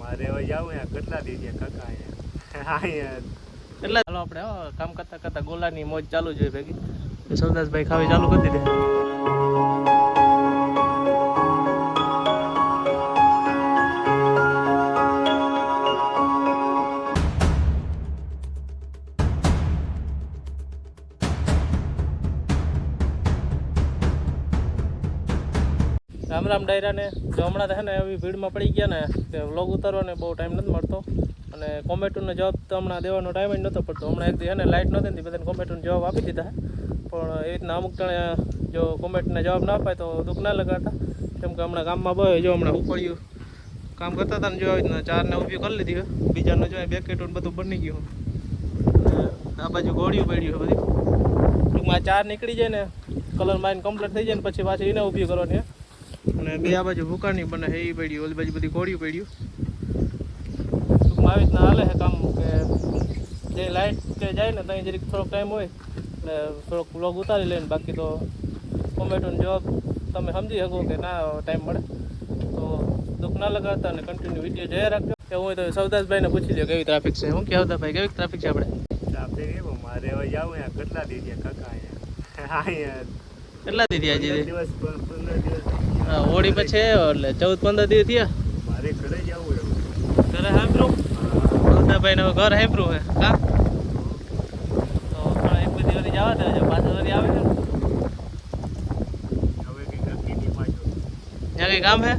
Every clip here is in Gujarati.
મારે હવે જાવું અહીંયા કેટલા કાકા અહીંયા. અહીંયા. કેટલા ચાલો આપણે કામ કરતા કરતા ગોલાની મોજ ચાલુ જોઈએ ભેગી. તો સવદાસભાઈ ખાવી ચાલુ કરી દીધી. રામ રામ ડાયરાને જો હમણાં હે ને એવી ભીડમાં પડી ગયા ને કે વ્લોગ ઉતારવાને બહુ ટાઈમ નથી મળતો. અને કોમેન્ટોનો જવાબ તો હમણાં દેવાનો ટાઈમ જ નહોતો પડતો. હમણાં એક એને લાઇટ નહોતી ને બધાને કોમેન્ટોનો જવાબ આપી દીધા પણ એવી રીતના અમુક જણે જો કોમેન્ટને જવાબ ના અપાય તો દુઃખ ના લગાડતા. કેમ કે હમણાં ગામમાં બહુ જો હમણાં ઉપડ્યું. કામ કરતા હતા ને જો આવી રીતના ચારને ઊભી કરી લીધી બીજાનું જો બે બધું બની ગયું આ બાજુ ગોળીઓ પડ્યું છે બધી. ટૂંકમાં ચાર નીકળી જાય ને કલર માઇન કમ્પ્લીટ થઈ જાય ને પછી પાછી એને ઊભી કરવાની અને બે આ બાજુ ભૂકાની બને એ પડ્યું ઓલી બાજુ બધી કોળિયું પડ્યું. ટૂંકમાં આવી રીતના હાલે છે કામ કે જે લાઇટ કે જાય ને ત્યાં જરીક થોડોક ટાઈમ હોય એટલે થોડોક વ્લોગ ઉતારી લઈને બાકી તો કોમેન્ટોનો જવાબ તમે સમજી શકો કે ના ટાઈમ મળે. તો દુઃખ ના લગાડતા અને કન્ટિન્યુ વીડિયો જોયા રાખજો. કે હું તો સવદાસભાઈને પૂછી લો કેવી ટ્રાફિક છે. હું કહેતા ભાઈ કેવી ટ્રાફિક છે આપણે? ટ્રાફિક એવું મારે હવે જાવું અહીંયા કેટલા દી કાકા અહીંયા? અહીંયા કેટલા દીધી આજે પંદર પંદર દિવસ થઈ ગયા. હા, હોળી પછી એટલે ચૌદ પંદર દિવસ થયા? મારે ઘરે જવું ઘરે હેમ્પ્રું સવદાભાઈને હવે ઘર હેમ્પ્રું હે હા તો એક બધી વળી જવા દેજો પાછળ વળી આવે ને. હવે કંઈ કામ હે?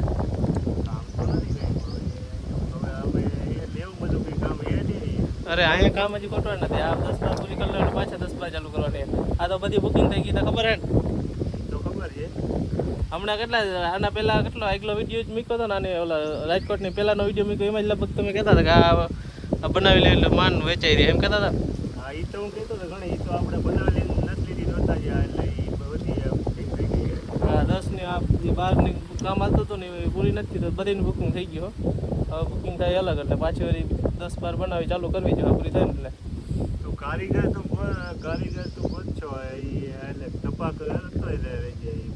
અરે અહીંયા કામ હજી કોટવાનું નથી. આ દસ બાર પૂરી કરી લો પાછા દસ બાર ચાલુ કરવાની. આ તો બધી બુકિંગ થઈ ગઈ તો ખબર હે ને? હમણાં કેટલા આના પહેલાં કેટલો આગલો વીડિયો જ મૂક્યો હતો ને આને ઓલા રાજકોટની પહેલાંનો વીડિયો મૂક્યો એમાં જ લગભગ તમે કહેતા હતા કે આ બનાવી લે એટલે માન વેચાઈ રહે એમ કહેતા હતા? હા એ તો હું કહેતો હતો ઘણી એ તો આપણે બનાવેલી નથી લીધી નહોતા જ્યાં એટલે હા દસની આ બારની કામ આવતું હતું ને એ પૂરી નથી તો બધીનું બુકિંગ થઈ ગયું હવે બુકિંગ થાય અલગ એટલે પાછી વળી દસ બાર બનાવી ચાલુ કરવી જોઈએ પૂરી થાય ને એટલે. તો કારીગર તો કારીગર તો ઓછો એટલે ટપાક હતો એટલે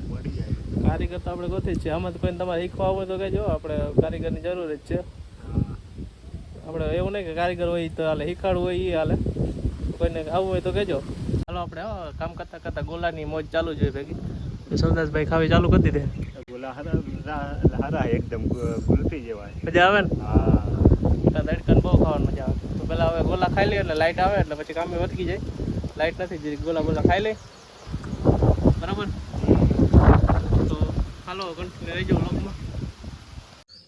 મળી જાય. કારીગર તો આપણે ગોતી જ છે. આમાં તો કોઈને તમારે શીખવા હોય તો કહેજો. આપણે કારીગરની જરૂર જ છે. આપણે એવું નહીં કે કારીગર હોય તો હાલે શીખાડવું હોય એ હાલે. કોઈને આવવું હોય તો કહેજો. ચાલો આપણે હો, કામ કરતા કરતા ગોલાની મોજ ચાલુ જોઈએ ભેગી. તો ખાવી ચાલુ કરી દીધી. બોલા હારા હારા એકદમ ગુલફી જેવા મજા આવે ને? હા. બહુ ખાવાની મજા આવે. તો પેલા હવે ગોલા ખાઈ લઈએ એટલે લાઈટ આવે એટલે પછી કામે વધી જાય. લાઈટ નથી જરીક ગોલા ગોલા ખાઈ લઈ બરાબર? હાલો કન્ટિન્યુ રહેજો વ્લોગમાં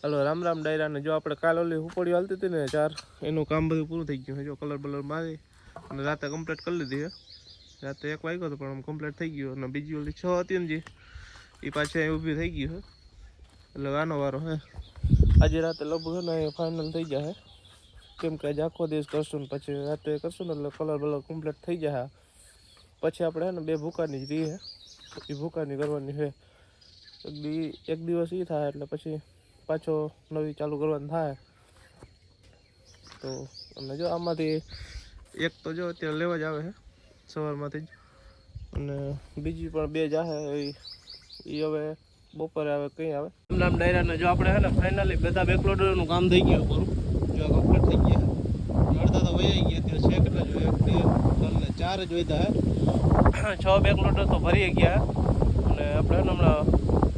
હાલો, રામ રામ ડાયરાને જો આપણે કાલ ઓલી ઉપડી હાલતી હતી ને ચાર, એનું કામ બધું પૂરું થઈ ગયું જો કલર બલર મારી અને રાતે કમ્પ્લીટ કરી લીધી છે. રાતે એક વાગ્યો હતો, પણ આમ કમ્પ્લીટ થઈ ગયું અને બીજી ઓલી છ હતી ને જે એ પાછી ઊભી થઈ ગયું હે એટલે આનો વારો હે આજે રાતે લગભગ ને ફાઇનલ થઈ જાય કેમ કે આજે આખો દિવસ કરશું ને પછી રાતે કરશું ને એટલે કલર બલર કમ્પ્લીટ થઈ જાય પછી આપણે હે ને બે ભૂકાની જ રહી એ ભૂકાની કરવાની છે. એક દી, એક દિવસ એ થાય એટલે પછી પાછો નવી ચાલુ કરવાનું થાય. તો અને જો આમાંથી એક તો જો અત્યારે લેવા જ આવે છે સવારમાંથી જ. અને બીજી પણ બે જાહે એ હવે બપોરે આવે કઈ આવે. નામ ડાયરાને જો આપણે હે ને ફાઇનલી બધા બેકલોડરનું કામ થઈ ગયું પૂરું. જો કમ્પ્લીટ થઈ ગયા અડધા તો વહી ગયા ત્યાં છે કેટલા જો? એક, બે, ત્રણ ચાર જ વધ્યા હે. છ બેકલોડર તો ભરી ગયા અને આપણે હે ને હમણાં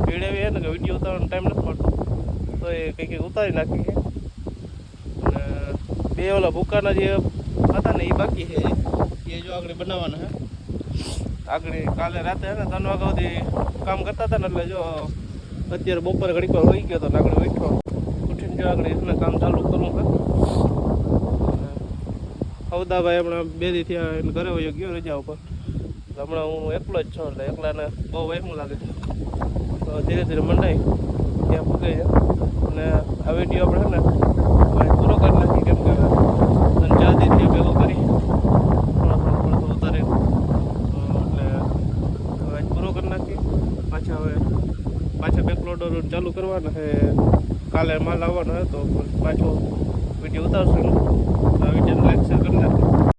ભીડ એવી હે ને કે વીડિયો ઉતારવાનો ટાઈમ નથી મળતો. તો એ કંઈક કંઈક ઉતારી નાખીએ અને બે ઓલા ભૂકાના જે હતા ને એ બાકી છે. એ જો આગળ બનાવવાના હે આગળ કાલે રાતે ને ત્રણ વાગ્યા સુધી કામ કરતા હતા ને એટલે જો અત્યારે બપોરે ઘડીક વાર હોઈ ગયો તો ને આગળ ઉઠ્યો. ઉઠીને જો આગળ એટલે કામ ચાલુ કરવું હે હવદાભાઈ હમણાં બે દી થયા ઘરે વયો ગયો રજા ઉપર. હમણાં હું એકલો જ છું એટલે એકલાને બહુ વહેમું લાગે છે. તો ધીરે ધીરે મંડાઈ ત્યાં પૂગે છે અને આ વીડિયો આપણે ને પૂરો કરી નાખીએ કેમ કે ત્રણ ત્યાં ભેગો કરી. થોડો થોડો થોડો ઉતારી. એટલે આજ પૂરો કરી નાખીએ. પાછા હવે પાછા બેકલોડર ચાલુ કરવાના છે. કાલે માલ આવવાનો હોય તો પાછો વીડિયો ઉતારશું. આ વિડીયોને લાઈક શેર કરી નાખો